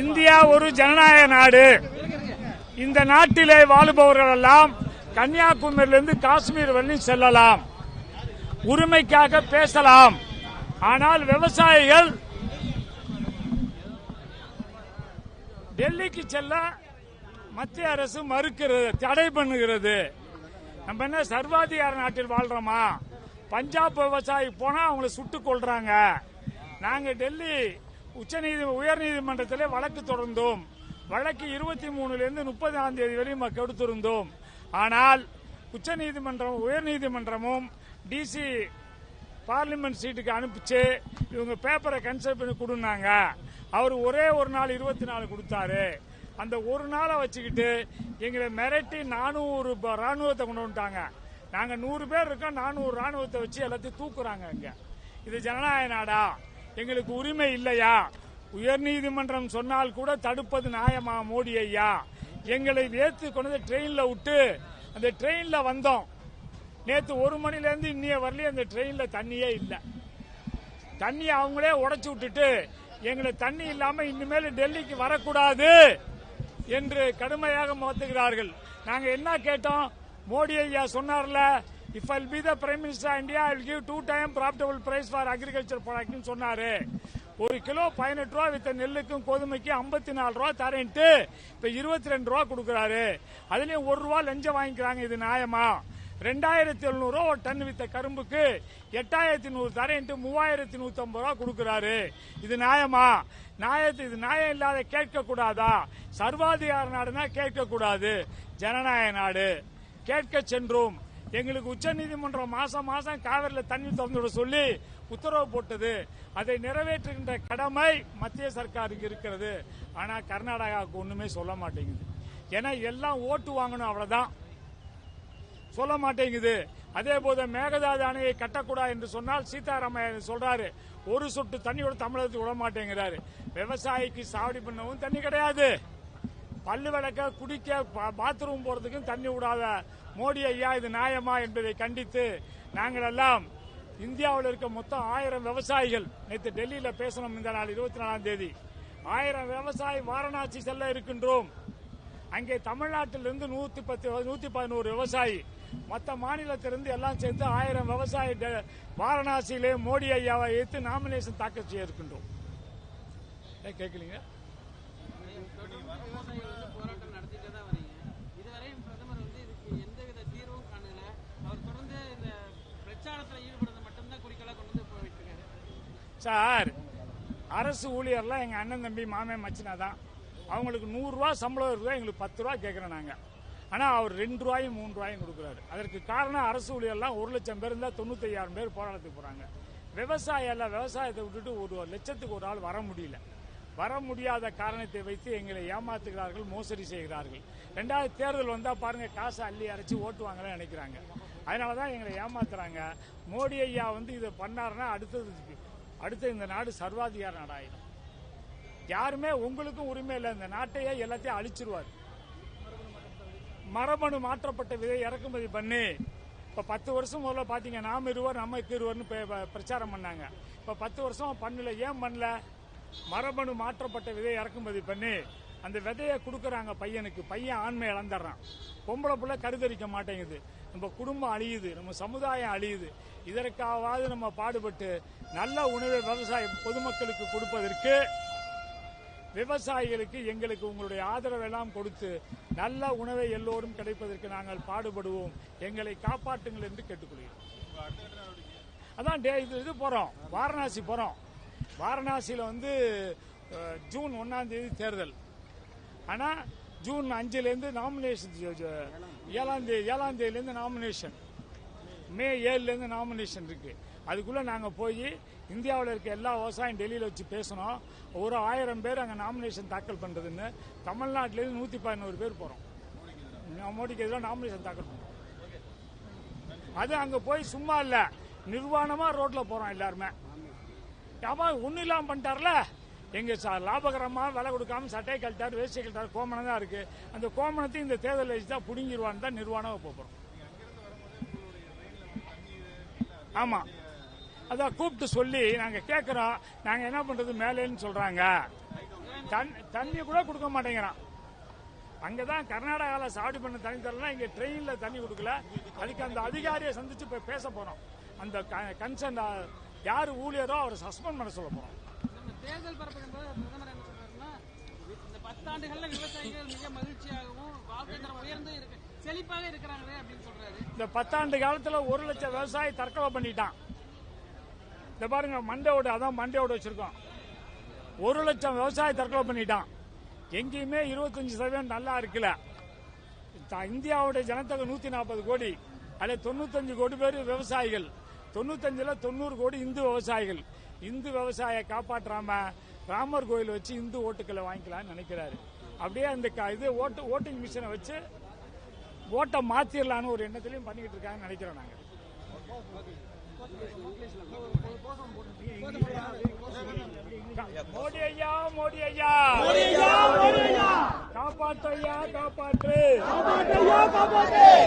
India ஒரு ஜனநாயக நாடு. இந்த நாட்டிலே வாழுபவர்கள் எல்லாம் கன்னியாகுமரியிலிருந்து காஷ்மீர் வரையும் செல்லலாம். உரிமைக்காக பேசலாம். ஆனால் விவசாயிகள் டெல்லிக்கு செல்ல மத்திய அரசு மறுக்கிறது தடை பண்ணுகிறது. நம்ம என்ன சர்வாதிகார நாட்டில் வாழ்றோமா? பஞ்சாப் விவசாயி போனா அவங்களை சுட்டுக் கொள்றாங்க நாங்க டெல்லி உச்சநீதி உயர்நீதிமன்றத்தில் வழக்கு தொடர்ந்தோம். வழக்கு இருபத்தி மூணுல இருந்து முப்பதாம் தேதி வரையும் கெடுத்திருந்தோம். ஆனால் உச்சநீதிமன்றம் உயர்நீதிமன்றமும் டிசி பார்லிமெண்ட் சீட்டுக்கு அனுப்பிச்சு இவங்க பேப்பரை கன்சல்ட் பண்ணி கொடுனாங்க அவர் ஒரே ஒரு நாள் இருபத்தி நாலு கொடுத்தாரு. அந்த ஒரு நாளை வச்சுக்கிட்டு எங்களை மிரட்டி நானூறு ப- ராணுவத்தை கொண்டு வந்துட்டாங்க. நாங்கள் நூறு பேர் இருக்கோம் நானூறு ராணுவத்தை வச்சு எல்லாத்தையும் தூக்குறாங்க இங்கே. இது ஜனநாயக நாடா? எங்களுக்கு உரிமை இல்லையா? உயர்நீதிமன்றம் சொன்னால் கூட தடுப்பது நியாயமா மோடி ஐயா? எங்களை நேத்து கொண்டு வந்து விட்டு அந்த ட்ரெயினில் வந்தோம். நேத்து ஒரு மணிலேருந்து இன்னைய வரலையும் அந்த ட்ரெயினில் தண்ணியே இல்லை. தண்ணியை அவங்களே உடச்சி விட்டுட்டு எங்களை தண்ணி இல்லாம இனிமேல் டெல்லிக்கு வரக்கூடாது என்று கடுமையாக மோத்துகிறார்கள் நாங்க என்ன கேட்டோம்? மோடி ஐயா சொன்னார்ல if I'll be the prime minister India I give two time profitable price for agriculture ப்ராடக்ட்னு சொன்னாரு. ஒரு கிலோ பதினெட்டு ரூபா வித்த நெல்லுக்கும் கோதுமைக்கும் ஐம்பத்தி நாலு ரூபா தரேன்ட்டு இப்ப இருபத்தி ரெண்டு ரூபா கொடுக்கறாரு. அதுலயும் ஒரு ரூபா லஞ்சம் வாங்கிக்கிறாங்க இது நியாயமா? ரெண்டாயிரத்தி எழுநூறுவா ஒரு டன் வித்த கரும்புக்கு எட்டாயிரத்தி நூறு தரேன்ட்டு மூவாயிரத்தி நூத்தி ஐம்பது ரூபா கொடுக்குறாரு. இது நியாயமா? நியாயத்து இது நியாயம் இல்லாத கேட்க கூடாதா சர்வாதிகார நாடுனா கேட்க கூடாது ஜனநாயக நாடு. கேட்க சென்றோம். எங்களுக்கு உச்சநீதிமன்றம் மாசம் மாசம் காவிரியில தண்ணி திறந்துவிட சொல்லி உத்தரவு போட்டது. அதை நிறைவேற்றுகின்ற கடமை மத்திய சர்க்காருக்கு இருக்கிறது. ஆனா கர்நாடகாவுக்கு ஒண்ணுமே சொல்ல மாட்டேங்குது. ஏன்னா எல்லாம் ஓட்டு வாங்கணும் அவ்வளவுதான். சொல்ல மாட்டேங்குது. அதே போல மேகதாது அணையை கட்டக்கூடாது என்று சொன்னால் சீதாராமையா சொல்றாரு? ஒரு சொட்டு தண்ணியோட தமிழகத்துக்கு விட மாட்டேங்கிறாரு. விவசாயிக்கு சாவடி பண்ணவும் தண்ணி கிடையாது. பல்லு விளக்க குடிக்க பாத்ரூம் போறதுக்கும் தண்ணி விடாத மோடி ஐயா இது நியாயமா என்பதை கண்டித்து நாங்கள் எல்லாம் இந்தியாவில் இருக்க மொத்தம் ஆயிரம் விவசாயிகள் நேற்று டெல்லியில பேசணும் இந்த நாள் இருபத்தி நாலாம் தேதி. ஆயிரம் விவசாயி வாரணாசி செல்ல இருக்கின்றோம். அங்கே தமிழ்நாட்டிலிருந்து நூத்தி பத்து நூத்தி பதினோரு விவசாயி மற்ற மாநிலத்திலிருந்து எல்லாம் சேர்ந்து ஆயிரம் விவசாய வாரணாசியிலே மோடி ஐயாவை ஏற்று நாமினேஷன் தாக்கல் செய்ய இருக்கின்றோம். ஏன் கேட்கலீங்க? இதுவரையும் இந்த மட்டும்தான் சார் அரசு ஊழியர்லாம் எங்க அண்ணன் தம்பி மாமே மச்சினா தான் அவங்களுக்கு நூறுரூவா சம்பளம் இருக்குதா? எங்களுக்கு பத்து ரூபா கேட்குறேன் நாங்கள் ஆனால் அவர் ரெண்டு ரூபாயும் மூணு ரூபாயும் கொடுக்குறாரு. அதற்கு காரணம் அரசு ஊழியர்லாம் ஒரு லட்சம் பேர் இருந்தால் தொண்ணூத்தையாயிரம் பேர் போராட்டத்துக்கு போகிறாங்க விவசாயம் எல்லாம் விவசாயத்தை விட்டுட்டு ஒரு லட்சத்துக்கு ஒரு ஆள் வர முடியல. வர முடியாத காரணத்தை வைத்து எங்களை ஏமாத்துகிறார்கள் மோசடி செய்கிறார்கள். ரெண்டாவது தேர்தல் வந்தா பாருங்க காசை அள்ளி அரைச்சு ஓட்டுவாங்கன்னு நினைக்கிறாங்க நினைக்கிறாங்க. அதனாலதான் எங்களை ஏமாத்துறாங்க. மோடி ஐயா வந்து இதை பண்ணாருன்னா அடுத்தது அடுத்து இந்த நாடு சர்வாதிகார நாடாயிடும். யாருமே உங்களுக்கும் உரிமை இல்லை. இந்த நாட்டையே எல்லாத்தையும் அழிச்சிருவார். மரபணு மாற்றப்பட்ட விதை இறக்குமதி பண்ணி இப்ப பத்து வருஷம் முதல்ல பார்த்தீங்க நாம இருவர் நமக்கு இருவர்னு பே- ப- பிரச்சாரம் பண்ணாங்க. இப்ப பத்து வருஷம் பண்ணல ஏன் பண்ணல? மரபணு மாற்றப்பட்ட விதை இறக்குமதி பண்ணி அந்த விதையை கொடுக்கறாங்க பையனுக்கு. பையன் ஆண்மை இழந்துடுறான். பொம்பளை பிள்ளை கருதரிக்க மாட்டேங்குது. நம்ம குடும்பம் அழியுது நம்ம சமுதாயம் அழியுது. இதற்காவது நம்ம பாடுபட்டு நல்ல உணவை விவசாய பொதுமக்களுக்கு கொடுப்பதற்கு விவசாயிகளுக்கு எங்களுக்கு உங்களுடைய ஆதரவு எல்லாம் கொடுத்து நல்ல உணவை எல்லோரும் கிடைப்பதற்கு நாங்கள் பாடுபடுவோம். எங்களை காப்பாற்றுங்கள் என்று கேட்டுக்கொள்கிறோம். அதான் டே இது இது போறோம். வாரணாசி போறோம். வாரணாசியில வந்து ஜூன் ஒன்னாம் தேதி தேர்தல். ஆனா ஜூன் அஞ்சுலேருந்து நாமினேஷன் ஏழாம் தேதி ஏழாம் தேதியிலிருந்து நாமினேஷன் மே ஏழுல இருந்து நாமினேஷன் இருக்கு. அதுக்குள்ள நாங்க போய் இந்தியாவில் இருக்க எல்லா விவசாயம் டெல்லியில் வச்சு பேசணும் ஒரு ஆயிரம் பேர் அங்கே நாமினேஷன் தாக்கல் பண்றதுன்னு. தமிழ்நாட்டிலேருந்து நூற்றி நூத்தி பதினோரு பேர் போறோம். மோடிக்கு எதிராக நாமினேஷன் தாக்கல் பண்ணுறோம் அது அங்க போய் சும்மா இல்ல. நிர்வாணமா ரோட்ல போறோம் எல்லாருமே. ஆமா ஒண்ணு இல்லாம பண்ணிட்டார்ல? எங்க ச- லாபகரமா விலை கொடுக்காம சட்டையை கழட்டார் வேஷ்டி கழட்டார் கோமணம் தான் இருக்கு. அந்த கோமனத்தை இந்த தேர்தல் வச்சு தான் புடுங்கிடுவான்னு தான் நிர்வாணம் போகிறோம் ஆமாம் அதான் கூப்பிட்டு சொல்லி நாங்க கேக்குறோம். நாங்க என்ன பண்றது? மேலேன்னு சொல்றாங்க. தண்ணி- கூட கொடுக்க மாட்டேங்கிறான். அங்கதான் கர்நாடகாவில் சாவடி பண்ண தண்ணி தரலாம் இங்க ட்ரெயின்ல தண்ணி கொடுக்கல. அதுக்கு அந்த அதிகாரியை சந்திச்சு இப்ப பேச போறோம். அந்த கன்சர்ன் யாரு ஊழியரோ அவரை சஸ்பெண்ட் பண்ண சொல்ல போறோம். தேர்தல் இந்த பத்தாண்டுகள்ல விவசாயிகள் மிக மகிழ்ச்சியாகவும் வாழ்க்கை தரம் உயர்ந்து இருக்கு செழிப்பாக இருக்கிறாங்களே அப்படின்னு சொல்றாரு. இந்த பத்தாண்டு காலத்துல ஒரு லட்சம் விவசாயி தற்கொலை பண்ணிட்டான். இந்த பாருங்க மண்டையோட அதான் மண்டையோட வச்சிருக்கோம். ஒரு லட்சம் விவசாய தற்கொலை பண்ணிட்டான். எங்கேயுமே இருபத்தஞ்சு சதவீதம் நல்லா இருக்குல்ல இந்தியாவுடைய ஜனத்தொகை நூத்தி நாற்பது கோடி. அதில் தொண்ணூத்தஞ்சு கோடி பேர் விவசாயிகள். தொண்ணூத்தஞ்சுல தொண்ணூறு கோடி இந்து விவசாயிகள். இந்து விவசாய காப்பாற்றாம ராமர் கோயில் வச்சு இந்து ஓட்டுக்களை வாங்கிக்கலாம்னு நினைக்கிறாரு. அப்படியே அந்த க- இது ஓட்டு ஓட்டிங் மிஷினை வச்சு ஓட்டை மாத்திரலான்னு ஒரு எண்ணத்திலையும் பண்ணிக்கிட்டு இருக்காங்கன்னு நினைக்கிறோம் நாங்கள் batalhar, Capa 3! A batalhar, Capa 3!